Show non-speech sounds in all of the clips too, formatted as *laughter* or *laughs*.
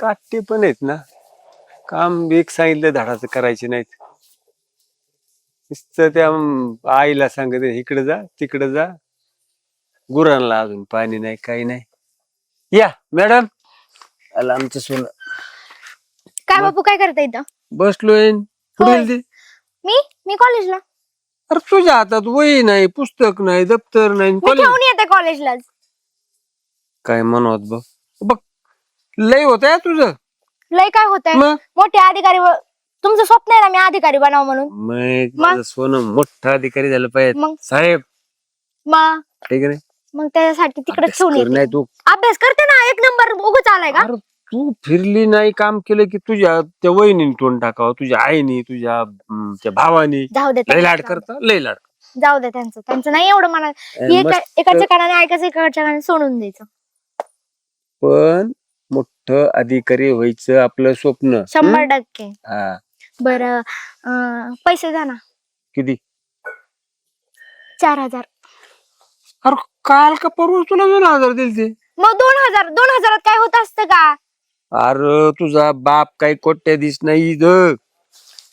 काटे पण आहेत ना. काम एक सांगितलं धाडाचं करायचे नाहीत. नुसतं त्या आईला सांगत इकडे जा तिकडे जा. गुरांना अजून पाणी नाही काही नाही. या मॅडम. आला आमचं सोनं. काय बापू काय करता इथं? बसलोय. पुढे होय. मी? मी कॉलेजला अरे तुझ्या हातात वही नाही पुस्तक नाही दप्तर नाही मी कॉलेज ठेवून येते कॉलेजलाच काय म्हणत बघ. बघ लय होत तुझं? लय काय होतंय? मग? मोठे अधिकारी व- तुमचं स्वप्न आहे ना मी अधिकारी बनाव म्हणून? मग माझं सोनं मोठा अधिकारी झालं पाहिजे. मग? साहेब. मग ठीक आहे मग त्याच्यासाठी तिकडे अभ्यास ठेवून कर येते. नाही तू. अभ्यास करते ना एक नंबर उगच आलाय का? अरे तू फिरली नाही काम केलं की तुझ्या त्या वहिनी तोंड टाकावं तुझ्या आईनी तुझ्या अं, त्या भावानी. जाऊ दे लय लाड त्यांचं. करता लय लाड जाऊ दे त्यांचं. त्यांचं नाही एवढं मला एका- मस्त. एकाच्या कानाने ऐकायचं एकाच्या कानाने सोडून द्यायचं. पण मोठं अधिकारी व्हायचं आपलं स्वप्न. शंभर टक्के. हा. बर पैसे द्या ना. किती? चार हजार. अरे काल का परवा तुला दोन हजार दिले ते? मग दोन हजार दोन हजारात काय होत असतं का? अरे तुझा बाप काही कोट्या दिस नाही इथं.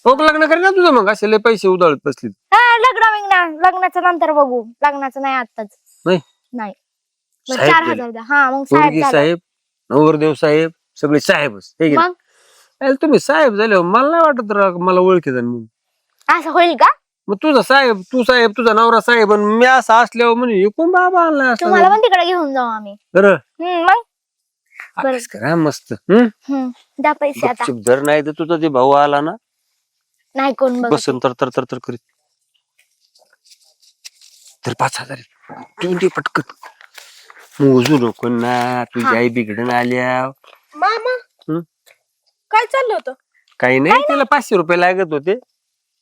मग लग्न करे ना तुझं मग असे लय पैसे उधळत बसले हा लग्न विग्न लग्नाचं नंतर बघू. लग्नाचं नाही आताच नाही. नाही. साहेब चार. हजार द्या. हा मग साहेब पोरगी झालं. साहेब नवरदेव साहेब सगळे साहेबच. हे. मग? अरे तुम्ही साहेब झाले मला नाही वाटत राव मला ओळखी म्हणून. असं होईल का? मग तुझा साहेब तू साहेब तुझा नवरा साहेब आणि मी असा असल्यावर म्हणे एकूण बाबा आणला तुम्हाला पण तिकडे घेऊन जाऊ आम्ही. बरं. हम्म, मग? बरं. अभ्यास करा मस्त. हम्म? हम्म, द्या पैसे आता. गपचूप धर नाही तर तुझा ते भाऊ आला ना नाही कोण बघ बसन तर तर तर तर करीत. तर पाच हजार. आहेत. देऊन दे पटकन. मोजू नको ना. तुझी हा. आई बिघडून आल्या. मामा. हं? काय चाललं होतं? काही नाही त्याला पाचशे रुपये लागत होते.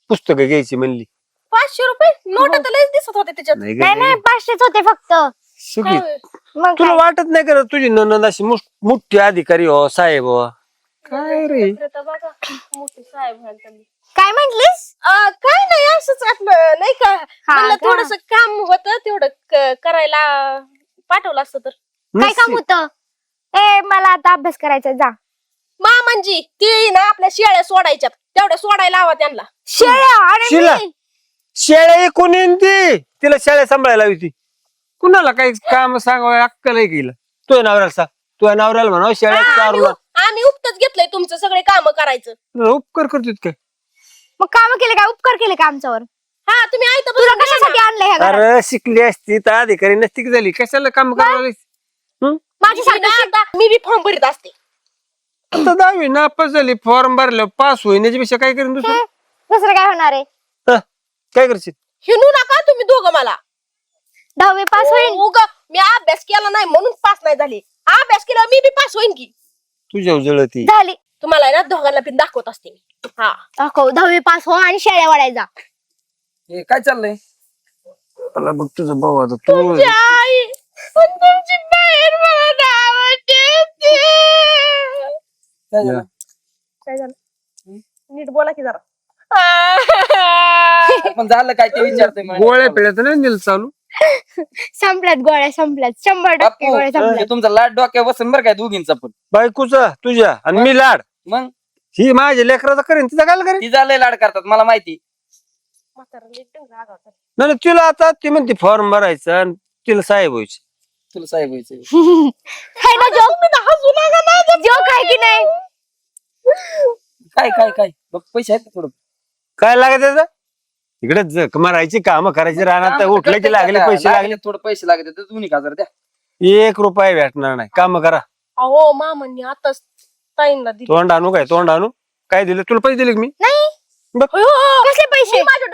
पुस्तक घ्यायची म्हणली. पाचशे रुपये? नोट तर लयच दिसत होते त्याच्यात. नाही नाही नाही. ग पाचशेच होते फक्त. सुखी? मग तुला? वाटत नाही का तुझी ननंद अशी मुठ- मोठी अधिकारी हो साहेब हो? काय रे? तर बघा मोठी साहेब व्हायला. काय म्हंटलीस? अं, काय नाही असंच आपलं नाही का? म्हणलं का? थोडस काम होत तेवढं क- करायला पाठवलं असतं तर. काय काम होतं? ए मला आता अभ्यास करायचा जा. मामांजी ती ना आपल्या शेळ्या सोडायच्यात. तेवढ्या सोडायला हवा त्यांना. शेळ्या? शिला. मी. शेळ्या कोणी येईन ती. तिला शेळ्या सांभाळायला होती कुणाला काही काम सांगावं अक्कल आहे केलं तुझ्या नवऱ्याला सांग. तुझ्या नवऱ्याला म्हणा शेळ्या हा, आम्ही चारला उप- आम्ही उपतच घेतलंय तुमचं सगळे काम करायचं. उपकार करतोय काय? मग काम केले काय उपकार केले का आमच्यावर? हा तुम्ही ऐकता तुला कशासाठी आणलंय ह्या घरात? अरे शिकली असती तर अधिकारी नसती की झाली. कशाला काम करावं? हं? आता मी बी फॉर्म भरीत असते. आता दहावी नापास झाली फॉर्म भरलं पास होईन काय करेन दुसरं? दुसरं काय होणार आहे? हं, काय करशील? हिनू नका तुम्ही दोघं मला. दहावी पास होईल उग मी अभ्यास केला नाही म्हणून पास नाही झाली. अभ्यास केला मी बी पास होईन की. तुझ्या जळती. झाली. तुम्हाला आहे ना दोघांना पण दाखवत असते मी. हा. दाखव दहावी पास हो आणि शेळ्या वाढायचा हे काय चाललंय? मला बघ तुझं भाऊ आता. तू तुमची आई पण तुमची बहीण मला नावाची काय झालं? काय झालं? नीट बोला की जरा. *laughs* पण झालं काय ते विचारतोय मला. गोळ्या पिळ्यात नाही नेल चालू? संपल्यात गोळ्या संपल्यात. शंभर टक्के बापू गोळ्या हे संपल्यात. तुमचा लाट डोक्यावर बसून बरं काय दोघींचा पण. बायकोचा तुझ्या आणि मी लाड. मग? ही माझ्या लेकराचा करेन तिचा काय करेन? ती झालंय लाड करतात मला माहिती. नाही नाही, तिला आता ती म्हणते फॉर्म भरायचा आणि तिला साहेब व्हायचं. तुला साहेब व्हायचंय *laughs* हाय ना जोक. जोक आहे की नाही? काय काय काय? बघ पैसे आहेत का थोडं? काय लागत त्याचं इकडे मारायची काम करायची राहणार तर उठलं की लागले पैसे लागले. थोडं पैसे लागले तर दोन्ही हजार द्या. एक रुपया भेटणार नाही. काम करा. अहो मामांनी आताच ताईंना दिली. तोंड आणू काय? तोंड आणू? काय दिले? तुला पैसे दिले का मी? नाही. बघ. कसले पैसे? माझ्या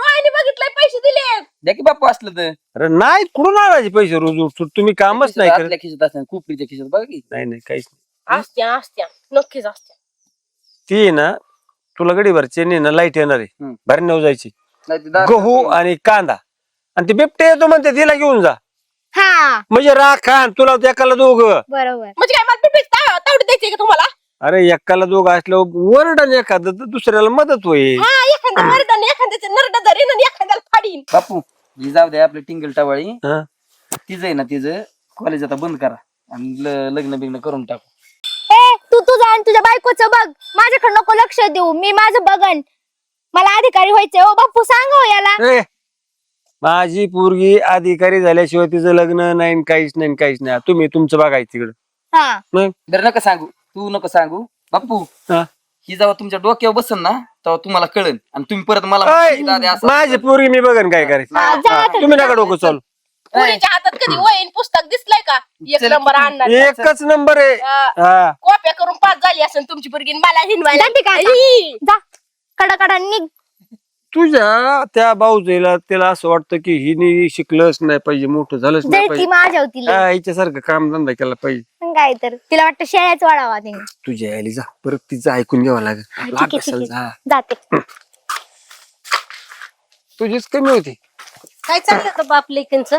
दिले. द्या की बापू असलं तर. अरे नाही कुठून आणायचे पैसे रोज उठून तुम्ही कामच नाही करत. आतल्या खिशात कुपरीच्या खिशात बघा की. नाही नाही काहीच नाही. असत्या असत्या. नक्कीच असत्या. ती आहे ना तुला गडीभर चेन्नई ना लाइट येणार. आहे हम्म. भारी नेऊ जायची. नाही ते दार- गहू आणि कांदा. आणि ते बिबटे येतो म्हणते तिला घेऊन जा. हा. म्हणजे राखान तुला एकाला दोघं. बरोबर. म्हणजे काय मला पिपरीच तावड द्यायची का तुम्हाला? अरे एकाला दोघं असल्यावर वरडन एखादं तर दुसऱ्याला मदत होईल. हा एखाद्या मरदाने एखाद्याचे नरड धरीन आणि एखाद्याला फाडीन. बापू ही जाऊ द्या आपली टिंगल टवाळी. हा? तिचं आहे ना तिचं कॉलेज आता बंद करा. आणि ल- लग्न बिग्न करून टाकू. ए तू तुझं आणि तुझ्या बायकोचं बघ. माझ्याकडे नको लक्ष देऊ. मी माझं बघन. मला अधिकारी व्हायचंय ओ बापू. सांग हो याला. ए, माझी पोरगी अधिकारी झाल्याशिवाय तिचं लग्न नाही न काहीच नाही न काहीच नाही. तुम्ही तुमचं बघायचं तिकडं हा. बरं नका सांगू. तू नको सांगू. बाप्पू हा. ही जेव्हा तुमच्या डोक्यावर बसन ना तेव्हा तुम्हाला कळन आणि तुम्ही परत मला ओय, म्हणशील, दादा असं- माझी पोरगी मी बघन काय करायचं. हा, जा आता तुम्ही. नका डोकं चालू. पुरीच्या हातात कधी वहीन पुस्तक दिसलंय का? एक चल, नंबर आणणार. एकच नंबर आहे. हा. हा. कॉप्या करून पास झाली असेल तुमची पोरगी मला हिंडवायला जा कडा कडा निघ. तुझ्या त्या भाऊजीला त्याला असं वाटतं की हिने शिकलंच नाही पाहिजे मोठं झालंच नाही जळती पाहिजे. माझ्या हा, हिच्यासारखं काम धंदा केला पाहिजे. काय तर तिला वाटतं शेळ्याच वाढावा तिने. तुझ्या आईली जा परत तिचं ऐकून घ्यावं लागेल. हा, ठीक आहे, जा. जाते. तुझीच कमी होती. काय चाललं तर बाप लेकींच?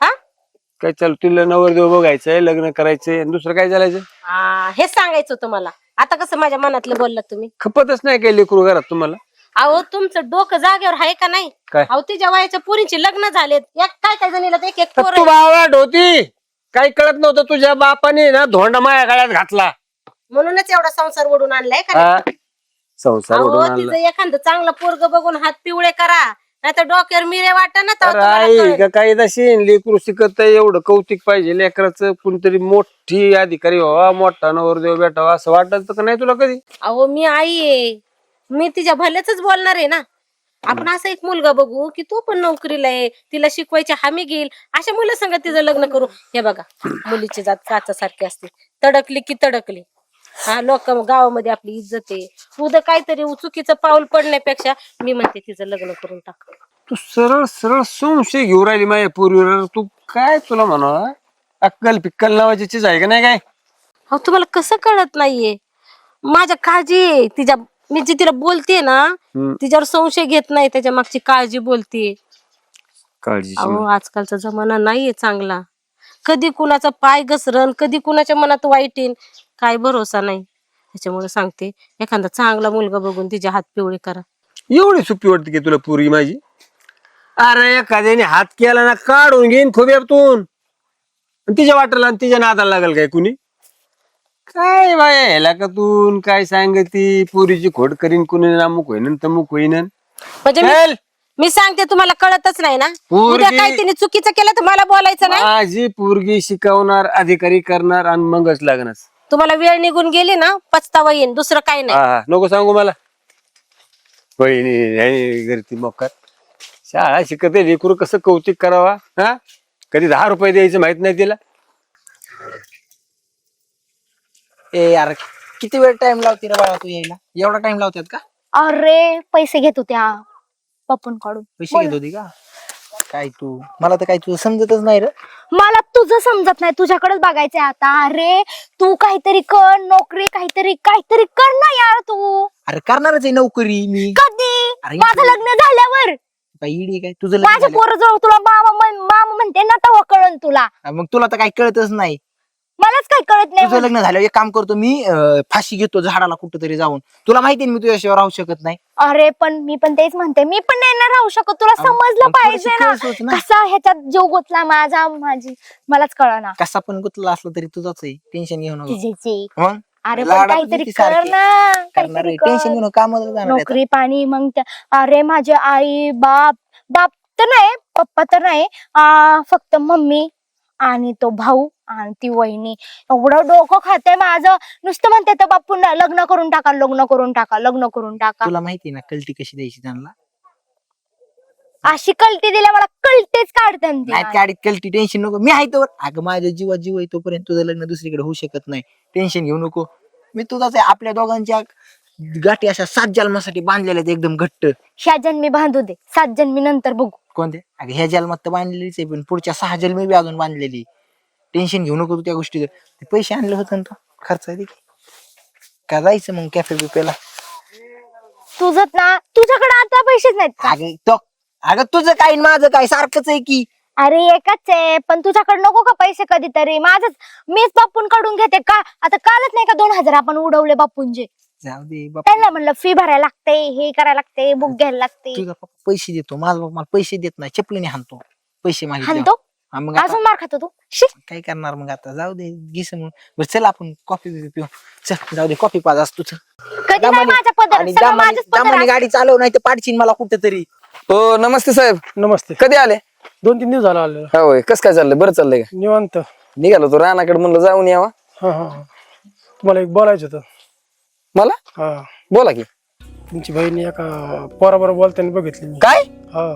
हा? काय चालू तुला नवरदेव बघायचंय लग्न करायचंय आणि दुसरं काय चालायचं? हा, हेच सांगायचं होतं मला. आता कसं माझ्या मनातलं बोललात तुम्ही? खपतच नाही काय लेकरू घरात तुम्हाला? अहो तुमचं डोकं जागेवर आहे का नाही? काय? अहो तिच्या वयाच्या पुरींची लग्न झालेत. एक काय काय जणीला तर एक एक तर पोर तू बावळाट होती. काही कळत नव्हतं तुझ्या बापाने ना धोंडा माया गळ्यात घातला. म्हणूनच एवढा संसार ओढून आणलाय का नाही? हा? संसार अहो तिचं आणला. एखादं चांगलं पोरग बघून हात पिवळे करा. नाही तर डोक्यावर मिरे वाटत ना तेव्हा तुम्हाला कळेल. काही तशी लेकरू शिकत एवढं कौतिक पाहिजे. लेकराचं कोणतरी मोठी अधिकारी व्हावा मोठा नवरदेव भेटावा असं वाटत का नाही तुला कधी? अहो मी आई आहे. मी तिच्या भल्याच बोलणार आहे ना. आपण असा एक मुलगा बघू की तो पण नोकरीला आहे तिला शिकवायची हमी घेईल. अशा मुलं संग तिचं लग्न करू. हे बघा मुलीची जात काचासारखी असते. तडकली की तडकली. हा लोक गावामध्ये आपली इज्जत आहे. उद्या काहीतरी चुकीचं पाऊल पडण्यापेक्षा मी म्हणते तिचं लग्न करून टाक. तू सरळ सरळ संशय घेऊ राहिली माझ्या पूर्वीवर तू काय तुला म्हणा अक्कल पिक्कल नावाची चीज आहे का नाही काय? अहो तुम्हाला कसं कळत नाहीये? माझ्या काळजी आहे. तिच्या मी जी तिला बोलते ना हम्म. तिच्यावर संशय घेत नाही त्याच्या मागची काळजी बोलते. अहो आजकालचा जमाना नाहीये चांगला. कधी कुणाचा पाय घसरण कधी कुणाच्या मनात वाईट येईल काय भरोसा नाही. त्याच्यामुळे सांगते एखादा चांगला मुलगा बघून तिचे हात पिवळे करा. एवढी सुपी वाटते की तुला पूर्वी माझी? अरे एखाद्याने हात केला ना काढून घेईन खोब्यातून आणि तिच्या वाटेला आणि तिच्या नादाला लागल काय कुणी? काय बाय ह्याला का तू काय सांगती? पुरीची खोड करीन कुणी नामुक होईन तमुक होईन. म्हणजे मी- चल. मी सांगते तुम्हाला कळतच नाही ना? पोरगी- उद्या काय तिने चुकीचं केलं तर मला बोलायचं नाही माझी पोरगी शिकवणार अधिकारी करणार आणि मगच लागणार. तुम्हाला वेळ निघून गेली ना पछतावा येईन दुसरं काही नाही. हा नको सांगू मला. ह्यानी घरती मोकार. शाळा शिकत आहे लेकरू कसं कौतिक करावा हा? कधी दहा रुपये द्यायचं माहीत नाही तिला. ए यार किती वेळ टाइम लावते रे बाळा तू यायला? एवढा टाइम लावतात का? अरे पैसे घेत होत्या पप्पून काढून. पैसे घेत होती का? काय तू? मला तर काय तुझं समजतच नाही रे. मला तुझं समजत नाही तुझ्याकडेच बघायचंय आता. अरे तू काहीतरी कर नोकरी काहीतरी काहीतरी कर ना यार तू. अरे करणारच आहे नोकरी मी. कधी? अरे माझं लग्न झाल्यावर. काय इडी काय? तुझं लग्न माझ्या झालं? पोरजवळ तुला मामा म्हण- मामा म्हणते ना तेव्हा कळन तुला. मग तुला तर काही कळतच नाही. मलाच काही कळत नाही तुझं लग्न झालं एक काम करतो मी अं, फाशी घेतो झाडाला कुठं तरी जाऊन. तुला माहिती ना मी तुझ्याशिवाय राहू शकत नाही. अरे पण मी पण तेच म्हणते मी पण नाही ना राहू शकत. तुला अहो, समजलं थोडीशी पाहिजे ना. कसा ह्याच्यात जीव गुतला माझा माझी मलाच कळना. कसा पण गुतला असला तरी तुझाच आहे. टेन्शन घेऊ नको. तिची मग? अरे पण लाडात काहीतरी होती कर सारखी. ना करणार काहीतरी टेन्शन कर. घेऊ नको कामाला जाणार आहे आता. नोकरी पाणी मग त्या- अरे माझे आई बाप बाप तर नाही पप्पा तर नाही आ, फक्त मम्मी आणि तो भाऊ. आणि ती वहिनी एवढं डोकं खाते माझं. नुसतं म्हणते तर बापू लग्न करून टाका लग्न करून टाका लग्न करून टाका. तुला माहिती आहे ना कल्टी कशी द्यायची त्यांना? अशी कलटी दिल्या मला कलटेच काढते नाही गाडीत कल्टी टेन्शन नको. मी आहे तर अगं माझ्या जीवा जीव आहे तोपर्यंत तुझं लग्न दुसरीकडे होऊ शकत नाही. टेन्शन घेऊ नको. मी तुझाच आहे. आपल्या दोघांच्या गाठी अशा सात जन्मासाठी बांधलेल्या आहेत एकदम घट्ट. ह्या जन्मी बांधू दे. सात जन्मी नंतर बघू. कोणते? अगं ह्या जन्मात तर बांधलेलीच आहे पण पुढच्या सहा जन्मी बी अजून बांधलेली टेन्शन घेऊ नको तू त्या गोष्टीचं. ते पैसे आणले होते ना तू. खर्च आहे की. का जायचं मग कॅफे बिपेला तुझं ना तुझ्याकडे आता पैसेच नाहीत? अगं तो अगं तुझं काय आणि माझं काय? सारखंच आहे की. अरे एकच आहे. पण तुझ्याकडे नको का पैसे कधीतरी? माझच मीच बापून काढून घेते का? आता कालच नाही का दोन हजार आपण उडवले बापूंचे? जाऊ दे त्यांना म्हणलं फी भरायला लागते हे करायला लागते बुक घ्यायला लागते. तुझा पप्पा पैसे देतो. माझा बाप मला पैसे देत नाही. चपलीने हाणतो. पैसे मागितले हाणतो? हा, मग आता अजून मार खातो तू? काय करणार मग आता? जाऊ दे घिस मग. बरं चल आपण कॉफी बिफी पिऊ. चल जाऊ दे कॉफी पाज असतो चल. कधी नाही दमाने- माझ्या पदर? आणि सगळं दमाने माझंच पदर दमाने असतं. गाडी चालव नाही तर पाडशील मला कुठं तरी हो नमस्ते साहेब. नमस्ते. कधी आले? दोन तीन दिवस झाला आलेलो. हा होय कस काय चाललंय? बरं चाललंय का? निवांत. निघालो तो रानाकडे म्हणलं जाऊन यावा. हा हा हा. तुम्हाला एक बोलायचं होतं. मला? हा. बोला की. तुमची बहिणी एका पोराबरोबर बोलताना बघितली मी. काय? हा.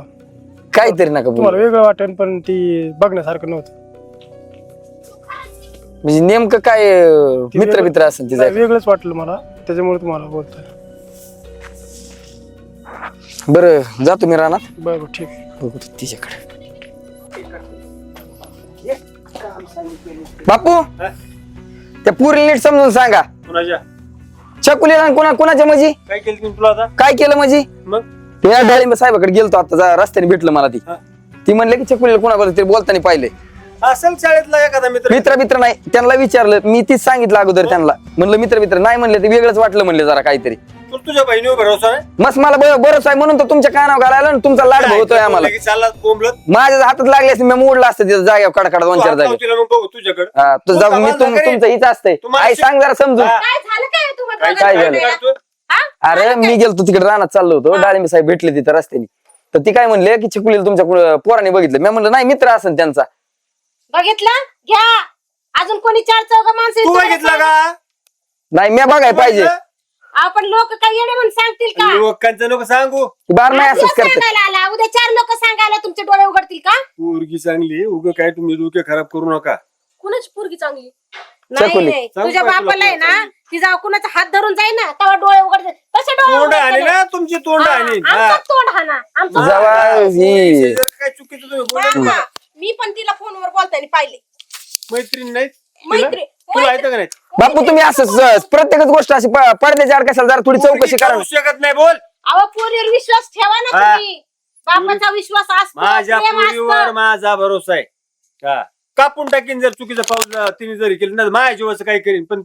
काहीतरी नका बोलू. तुम्हाला वेगळं वाटेल पण ती बघण्यासारखं नव्हतं. म्हणजे नेमकं काय अं, ती मित्र मित्र असेल नाही, तिचा वेगळंच वाटलं मला. त्याच्यामुळे तुम्हाला बोलतोय. बरं जातो मी रानात. बरं बरं ठीक. आहे बघू तो तिच्याकडे. बापू! त्या पुरी नीट समजून सांगा. कुणाच्या? चकुलीला कुणा कुणाच्या म्हणजे काय केलं तुम्ही तुला आता? काय केलं म्हणजे मग? त्या डाळिंब साहेबाकडे गेलतो आता जा रस्त्याने भेटलं मला ती. हा. ती म्हणले की चकुलीला कुणाबरोबर तरी बोलताना पाहिले असेल शाळेतला एखादा मित्र. मित्र मित्र नाही. त्यांना विचारलं मी तीच सांगितलं अगोदर त्यांना. म्हणलं मित्र मित्र नाही म्हणले ते वेगळंच वाटलं म्हणले जरा काहीतरी. तुझ्या बहिणीवर भरोसा नाही मस्त मला बरंच आहे म्हणून तर तुमच्या कानावर घालायला आणि तुमचा लाड होतोय आम्हाला. लगेच चालला बोंबलत माझ्या हातात लागले असते मी मोडला असतं तिथं जाग्यावर कडकड दोन चार जागे तिला मग बघू तुझ्याकडे. हा, तो जाऊ मी तुम-. तुमचं हिच असतंय. तुम्हाला आई शिक- सांग जरा समजून. हा. काय झालं काय? तुम्हाला काय काय दोघांना? झालं? करतोय? हा? अरे मी गेलतो तिकडे रानात चाललो होतो डाळिंबी साहेब भेटले तिथं रस्त्याने. तर ती काय म्हणले की चिकुलीला तुमच्या कुठं पोराने बघितलं. मी म्हणलं नाही मित्र असेल त्यांचा. बघितलं? घ्या. अजून कोणी चार चौघ माणसं तू बघितला का नाही मी बघाय पाहिजे आपण लोक काय येणे म्हणून सांगतील का? लोकांचं नको सांगू. बार नाही आज असंच दिवस करते. सांगायला आला. उद्या चार लोक सांगायला तुमचे डोळे उघडतील का? पोरगी चांगली उग काय तुम्ही डोके खराब करू नका. कुणाची पोरगी चांगली? नाही चकुली. नाही. सांगू तुझ्या बापाला आहे ना? तिचा कुणाचा हात धरून जाईल ना तेव्हा डोळे उघडते तसे डोळे तोंड आली. ना तुमची तोंड हा, आली आमचं तोंड हा ना आमचं ही. काय चुकीचं तुम्ही बोलत हा. मी पण तिला फोनवर बोलताना पाहिले. मैत्रीण नाही मैत्री- तुला येतं का नाही? बापू तुम्ही असं स- प्रत्येकच गोष्ट अशी प- पडद्याच्या आड कशाला जरा थोडी चौकशी करा करू शकत नाही बोल. अहो पोरीवर विश्वास ठेवा ना हा. तुम्ही. बापाचा विश्वास असतो माझ्या प्रेम पोरीवर असतं. माझा भरोसा आहे. हा. कापून टाकीन जर चुकीचं पाऊल तिने जरी केलं ना माझ्या जीवाचं काही करीन पण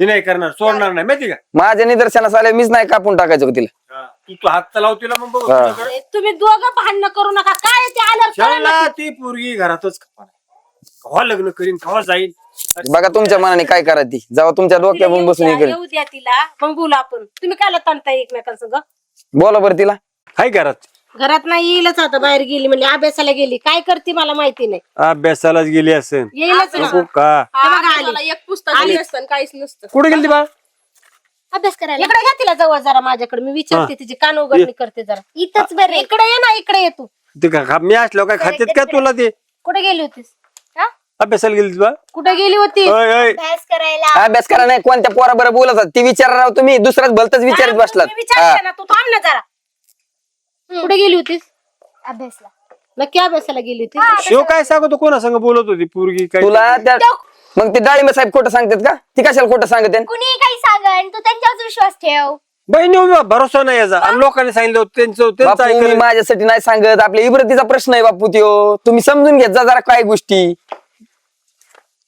ती नाही करणार सोडणार नाही माहिती का? माझ्या निदर्शनास आल्या मीच नाही कापून टाकायचं का तिला? हा. तू तू हात चालाव तिला मग बघू हा. तुझ्याकडे. अरे, तुम्ही दोघं भांडणं करू नका. काय ते आलं कळलं ती पोरगी घरातच कपाळ. केव्हा लग्न करीन केव्हा जाईल बघा तुमच्या मनाने काय करा ती? जेव्हा तुमच्या तिला येऊ बसून द्या, येऊ द्या तिला. मग बोलू आपण. तुम्ही काय ताणता एकमेकांसंग? बोला बरं तिला. हाय घरात. घरात नाही येईलच आता बाहेर गेली म्हणजे अभ्यासाला गेली. काय करते मला माहिती नाही. अभ्यासालाच गेली असेल. येईलच ना. नको का? बघा आली. एक पुस्तक नसतं काहीच नसतं. कुठे गेली बा अभ्यास करायला. इकडे घ्या तिला जवळ जरा माझ्याकडे. मी विचारते तिची कान उघडणी करते जरा. इथंच बरे इकडे ये ना इकडे ये तू. ते का खा- मी असलो काय खात्यात का तुला ते? कुठे गेली होतीस? हा? अभ्यासाला गेली बा कुठे गेली होती. अभ्यास करायला. अभ्यास करा नाही कोणत्या पोरा बरं बोलत होता? ती विचारा राव तुम्ही दुसराच भलतच विचारत विचारते ना तू थांब ना जरा. कुठे गेली होतीस? अभ्यासला. नक्की अभ्यासाला गेली होती शिव काय सांगतो कोणा संग बोलत होती पोरगी काय? तुला त्या मग ते डाळिंब साहेब खोटं सांगतात का? ती कशाला खोटं सांगते? कुणी काही सांगन तू त्यांच्यावर विश्वास ठेव. बहिणी उभा भरोसा नाही याचा. आणि लोकांनी सांगितलं होतं त्यांचं त्यांचं बापू मी ऐकलं माझ्यासाठी नाही सांगत. आपल्या इब्रतीचा प्रश्न आहे बापू त्यो. तुम्ही समजून घेत जा जरा काय गोष्टी.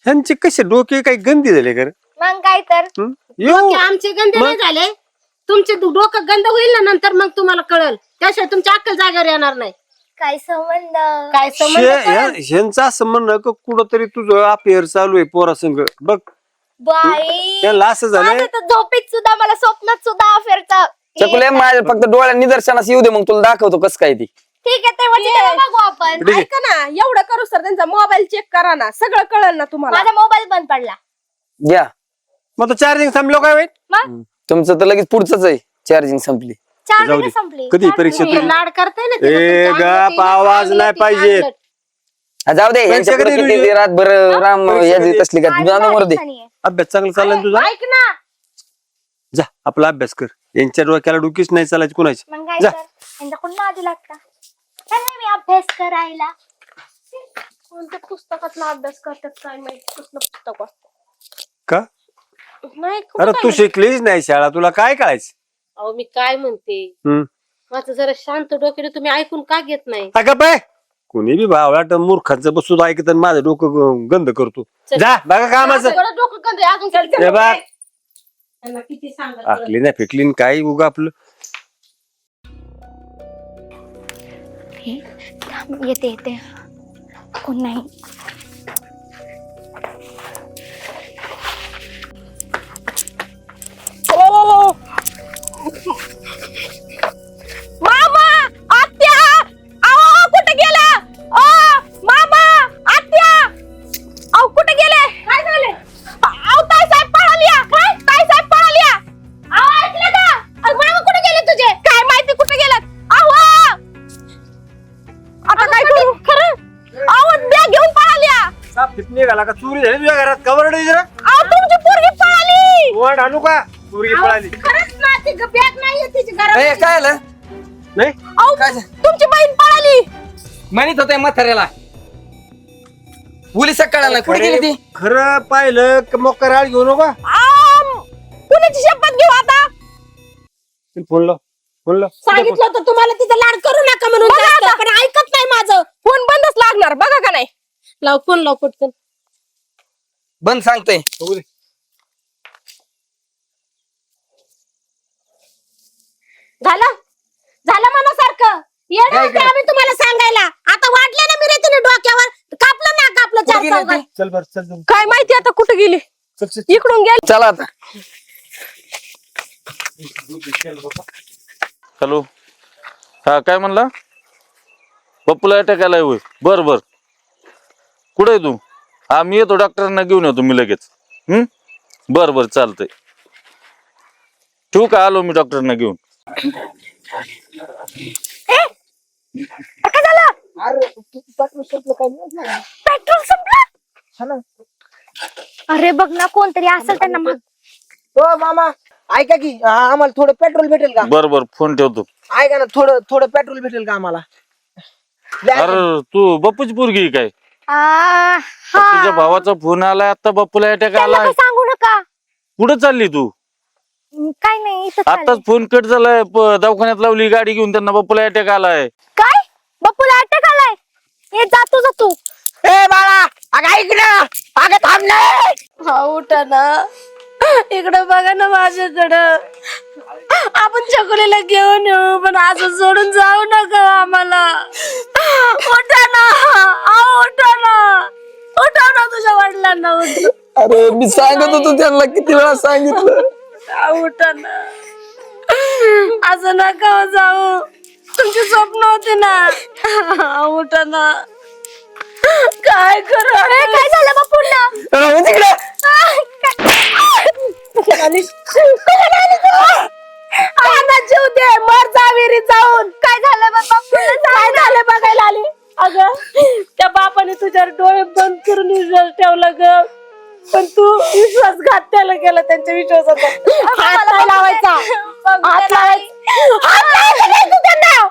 ह्यांचे कसे डोके काही गंदी झाले कर मग काय तर? येऊ. आमचे गंदे नाही झाले? तुमचे दु- डोकं गंद होईल ना नंतर मग तुम्हाला कळल. त्याशिवाय तुमची अक्कल जागेवर येणार नाही. काय संबंध? काय संबंध शे- कळल? ह्या- ह्यांचं असं म्हणणं का? कुठंतरी तुझं अफेअर चालू आहे पोरा संग. बघ. बाई त्यांना असं झालंय. माझं तर झोपेत सुद्धा मला स्वप्नात सुद्धा अफेअरचा चकुले माझ्या फक्त डोळ्या निदर्शनास येऊ दे मग तुला दाखवतो कसं काय ती. ठीक आहे तेव्हा बघू आपण. ठीक आहे. ऐका ना एवढं करू सर त्यांचा मोबाईल चेक करा ना. सगळं कळलं ना तुम्हाला. माझा मोबाईल बंद पडला. घ्या. मग चार्जिंग थांबलो काय वाईट मग? तुमचं तर लगेच पुढचंच आहे. चार्जिंग संपली. चार जाऊ महिने दे. संपली. कधी परीक्षा. तुम्ही? लाड करताय ना तिला, ए, तुमच्या गप, अंगात येईल, आवाज नाही पाहिजे. येईल. हा, जाऊ दे यांच्या कधी किती तुझी? रातभर राम परीक्षा यादी? तसली का जाणं मरू दे. अभ्यास चांगला चालला ना तुझा? ऐक ना. जा आपला अभ्यास कर. यांच्या डोक्याला डुकीच नाही चालायची कुणाची. मग काय जा. तर यांच्याकडून नादी लागता चला मी अभ्यास करायला. कोणत्या पुस्तकातला अभ्यास करतात काय माहिती? कुठलं पुस्तक वाचतात? का? नाही अरे तू शिकलीच नाही शाळा तुला काय कळायचं? अहो मी काय म्हणते? हम्म. माझं जरा शांत डोक्याने तुम्ही ऐकून का घेत नाही? अगं बाय कोणी बी भावला मूर्खांचं बसून ऐकत आणि माझं डोकं ग- गंद करतो. जा बघा कामाचं. थोडं डोकं कंद आहे, अजून काही हे बघ. त्यांना किती सांगत आकली नाही फेकली न काही उगा आपलं. हे थांब, येते येते. कोण नाही? घाला का? चोरी झाली तुझ्या घरात? कवर जरा. अहो तुमची पोरगी पळाली. वाट आणू का? चोरी पळाली. खरंच ना ती बॅग नाही तिची घरात. ए, काय आलं? नाही. अहो काय झालं? तुमची बहीण पळाली. म्हणत होते म्हाताऱ्याला पोलीस कळाला. कुठे गेली ती? खरं पाहिलं की मग कराळ घेऊ नको आम, कुणाची शपथ घेऊ आता? फोन लाव फोन लाव सांगितलं होतं तुम्हाला तिचं लाड करू नका म्हणून. जास्त, पण ऐकत नाही माझं. फोन बंदच लागणार. बघा का नाही. लाव फोन लाव पटकन. बंद सांगतोय. बघू दे. झालं? झालं मनासारखं? येणं काय होते? आम्ही तुम्हाला सांगायला. आता वाटलं ना मी तिने डोक्यावर. कापलं ना कापलं चार चौघात. चल बर चल चल काय माहिती आता कुठे गेली? चल चल इकडून गेली. चला आता. हॅलो. हा काय म्हणला? पप्पूला अटॅक आलाय होय. बर बर. कुठे आहे तू? हा मी येतो. डॉक्टरांना घेऊन येतो मी लगेच. हम्म? बर बर चालतंय. ठेवू का? आलो मी डॉक्टरांना घेऊन. काय झालं? पेट्रोल संपलं अरे बघ ना कोणतरी असेल त्यांना माग- हो मामा ऐका की आ, आम्हाला थोडं पेट्रोल भेटेल का? बर बर फोन ठेवतो. ऐका ना थोडं थोडं पेट्रोल भेटेल का आम्हाला? लय- अरे तू बापूची पोरगी आहे काय? आ, तुझ्या हा भावाचा फोन आलाय आता बापूला अटॅक त्यांना आलाय. काही सांगू नका. कुठं चालली तू? काय नाही इथं चाललंय. आताच फोन कट झालाय प- दवाखान्यात लावली गाडी घेऊन त्यांना बापूला अटॅक आलाय. काय? बापूला अटॅक आलाय? हे जातो जातो ए बाळा अगं ऐक ना. अगं थांब ना. हा उठा ना. इकडं बघा ना माझ्याकडं. आपण चकोलीला घेऊन येऊ पण असं सोडून जाऊ नका आम्हाला. उठा ना. उठा ना. उठा ना तुझ्या वडिलांना उठ. अरे मी सांगत होतो त्यांना किती वेळा सांगितलं. उठा ना. असं नका हो जाऊ. तुमची स्वप्न होते ना. अहो, उठा ना. काय करू? काय झालं बापूंना अरे, हो तिकडे. जीव दे मर जा विहिरीत जाऊन. काय झालं बा? बापूला काय झालं बघायला आली? अगं त्या बापाने तुझ्यावर डोळे बंद करून विश्वास ठेवला ग. पण तू विश्वासघात त्याला केला त्यांच्या विश्वासाचा. हात लावायचा. हात लावायचा. हात लावायचा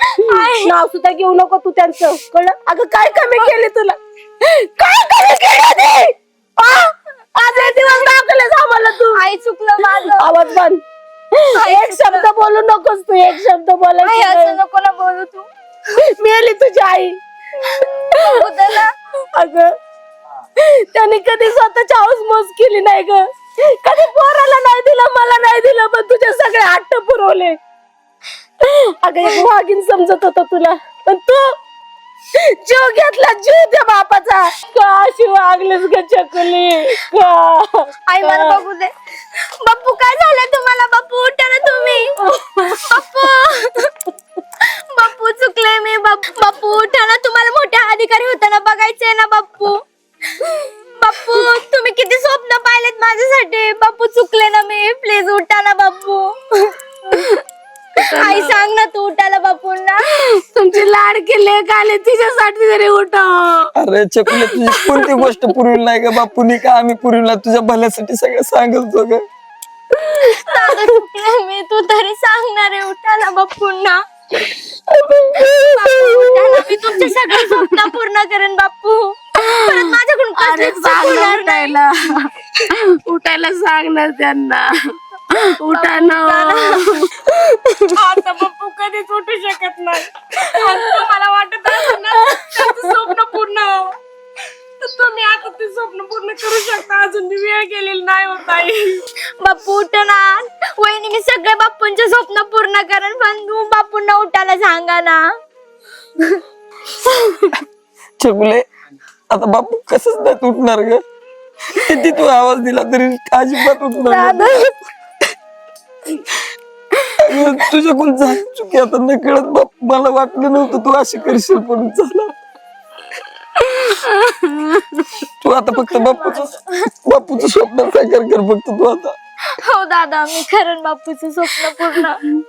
नाव सुद्धा घेऊ नको तू त्यांचं कळलं? अगं काय कमी केले तुला? काय कमी केलं ते आ? आज दिवस आम्हाला तू. आई चुकलं माझं. आवाज बंद. एक शब्द बोलू नकोस तू एक शब्द बोलायचं असं. नको ना बोलू तू. मेली तुझी आई. अगं त्याने कधी स्वतःची हाऊस मोज केली नाही ग. कधी पोराला नाही दिलं मला नाही दिलं पण तुझे सगळे हट्ट पुरवले. अगं एक वाघीन समजत होता तुला. पण तू जीव घेतला जीव त्या बापाचा. का अशी वागलीस ग चकुली? का? आई मला बघू दे. बाप्पू काय झालं तुम्हाला? बाप्पू उठा ना तुम्ही. बाप्पू. बाप्पू चुकले मी बाप- बाप्पू उठा ना. तुम्हाला मोठ्या अधिकारी होताना बघायचंय ना बाप्पू. बाप्पू तुम्ही किती स्वप्न पाहिलेत माझ्यासाठी. बाप्पू चुकले ना मी. प्लीज उठा ना बाप्पू. आई सांग ना तू उठाला बापूंना. तुमची लाडकी लेख आले तिच्यासाठी तरी उठाव. अरे चकुले तुझी कोणती गोष्ट पुरविल नाही का बापूनी का आम्ही पुरविला तुझ्या भल्यासाठी सगळं सांगत होतो ग मी तू तरी सांगणार आहे उठाला बापूंना. बापू, उठाला. मी तुमचे सगळे स्वप्न पूर्ण करेन बापू. परत माझ्याकडून अरे कसलीच चूक होणार नाही. उठायला. उठायला सांगणार त्यांना. उठा ना आता पप्पू कधीच उठू शकत नाही. मला वाटत असेल ना त्यांचं स्वप्न पूर्ण. व्हावं. तर तुम्ही आता ते स्वप्न पूर्ण करू शकता. अजून मी वेळ गेलेली नाही होत आई बापू उठ ना. वहिनी मी सगळे बापूंचे स्वप्न पूर्ण करेन. पण तू बापूंना उठायला सांगा ना. छकुले आता बापू कसंच नाही तुटणार ग? किती तू आवाज दिला तरी अजिबात उठणार नाही. अगं, तुझ्याकडून झाली चुकी. आता न कळत बाप मला वाटलं नव्हतं तू अशी करशील पण झाला तू आता फक्त बापूच बापूच स्वप्न साकार कर फक्त तू आता. हो दादा मी खरं बापूचं स्वप्न पूर्ण.